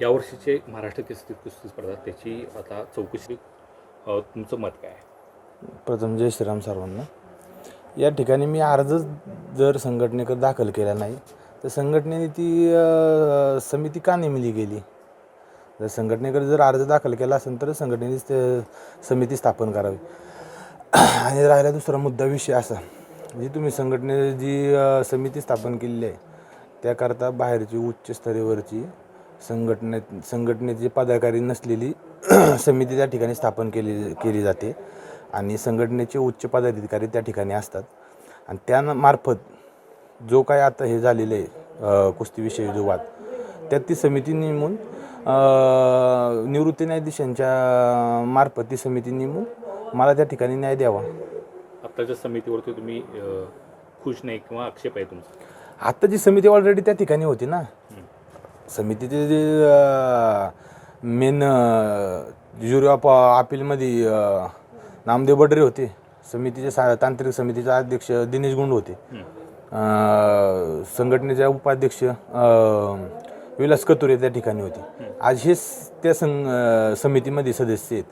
यावर्षीचे महाराष्ट्र केसरी कुस्ती स्पर्धा त्याची आता चौकशी अ, तुमचं मत काय आहे? प्रथम जय श्रीराम सर्वांना. या ठिकाणी मी अर्ज जर संघटनेकडे दाखल केला नाही तर संघटनेने ती अ, समिती का नेमली गेली? जर संघटनेकडे जर अर्ज दाखल केला असेल तर संघटनेने ते समिती स्थापन करावी. आणि राहिला दुसरा मुद्दा विषय असा जी तुम्ही संघटने जी अ, समिती स्थापन केलेली आहे. त्याकरता बाहेरची उच्च स्तरेवरची संघटने संघटनेची पदाधिकारी नसलेली समिती त्या ठिकाणी स्थापन केली केली जाते. आणि संघटनेचे उच्च पदाधिकारी त्या ठिकाणी असतात. आणि त्यामार्फत जो काय आता हे झालेलं आहे कुस्तीविषयी जो वाद त्यात ती समिती नेमून निवृत्ती न्यायाधीशांच्या मार्फत ती समिती नेमून मला त्या ठिकाणी न्याय द्यावा. आत्ताच्या समितीवरती तुम्ही खुश नाही किंवा आक्षेप आहे तुमचा? आत्ता जी समिती ऑलरेडी त्या ठिकाणी होती ना. समितीचे जे मेन ज्युरी ऑफ अपीलमध्ये नामदेव बडरे होते. समितीचे सा तांत्रिक समितीचे अध्यक्ष दिनेश गुंड होते. अ, संघटनेचे उपाध्यक्ष विलास कतुरे त्या ठिकाणी होते. आज हे त्या सं समितीमध्ये सदस्य आहेत.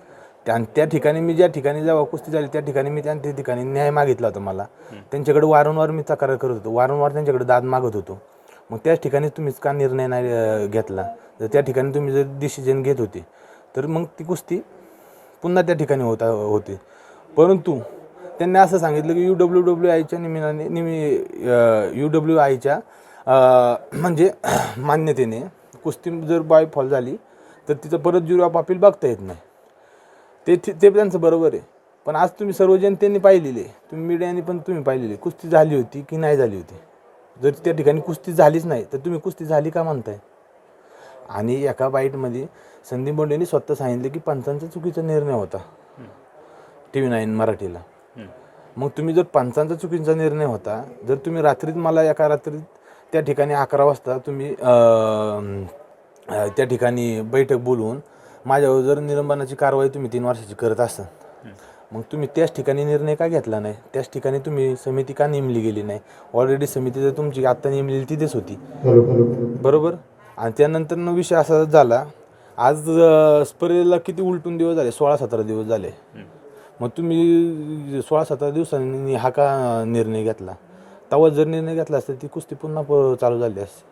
त्या त्या ठिकाणी मी ज्या ठिकाणी जेव्हा कुस्ती झाली त्या ठिकाणी मी त्या त्या ठिकाणी न्याय मागितला होता मला. त्यांच्याकडे वारंवार मी तक्रार करत होतो. वारंवार त्यांच्याकडे दाद मागत होतो. मग त्याच ठिकाणी तुम्हीच का निर्णय नाही घेतला? जर त्या ठिकाणी तुम्ही जर डिसिजन घेत होते तर मग ती कुस्ती पुन्हा त्या ठिकाणी होता होते. परंतु त्यांनी असं सांगितलं की यू डब्ल्यू डब्ल्यू आयच्या निमित्ताने निमी यू डब्ल्यू आयच्या म्हणजे मान्यतेने कुस्ती जर बाय फॉल झाली तर तिचं परत ज्युरी ऑफ अपील बघता येत नाही. ते ते त्यांचं बरोबर आहे. पण आज तुम्ही सर्व जनतेने पाहिलेले तुम्ही मीडियाने पण तुम्ही पाहिलेले कुस्ती झाली होती की नाही झाली होती? जर त्या ठिकाणी कुस्ती झालीच नाही तर तुम्ही कुस्ती झाली का म्हणताय? आणि एका बाईटमध्ये संदीप बोंडेंनी स्वतः सांगितलं की पंचांचा चुकीचा निर्णय होता. टी व्ही नाईन मराठीला. मग तुम्ही जर पंचांचा चुकीचा निर्णय होता जर तुम्ही रात्रीत मला एका रात्रीत त्या ठिकाणी अकरा वाजता तुम्ही त्या ठिकाणी बैठक बोलवून माझ्यावर जर निलंबनाची कारवाई तुम्ही तीन वर्षाची करत असाल मग तुम्ही त्याच ठिकाणी निर्णय का घेतला नाही? त्याच ठिकाणी तुम्ही समिती का नेमली गेली नाही? ऑलरेडी समिती जर तुमची आत्ता नेमलेली तिथेच होती. बरोबर? आणि त्यानंतर विषय असा झाला आज स्पर्धेला किती उलटून दिवस झाले? सोळा सतरा दिवस झाले. मग तुम्ही सोळा सतरा दिवसांनी हा का निर्णय घेतला? तेव्हा जर निर्णय घेतला असता ती कुस्ती पुन्हा चालू झाली असते.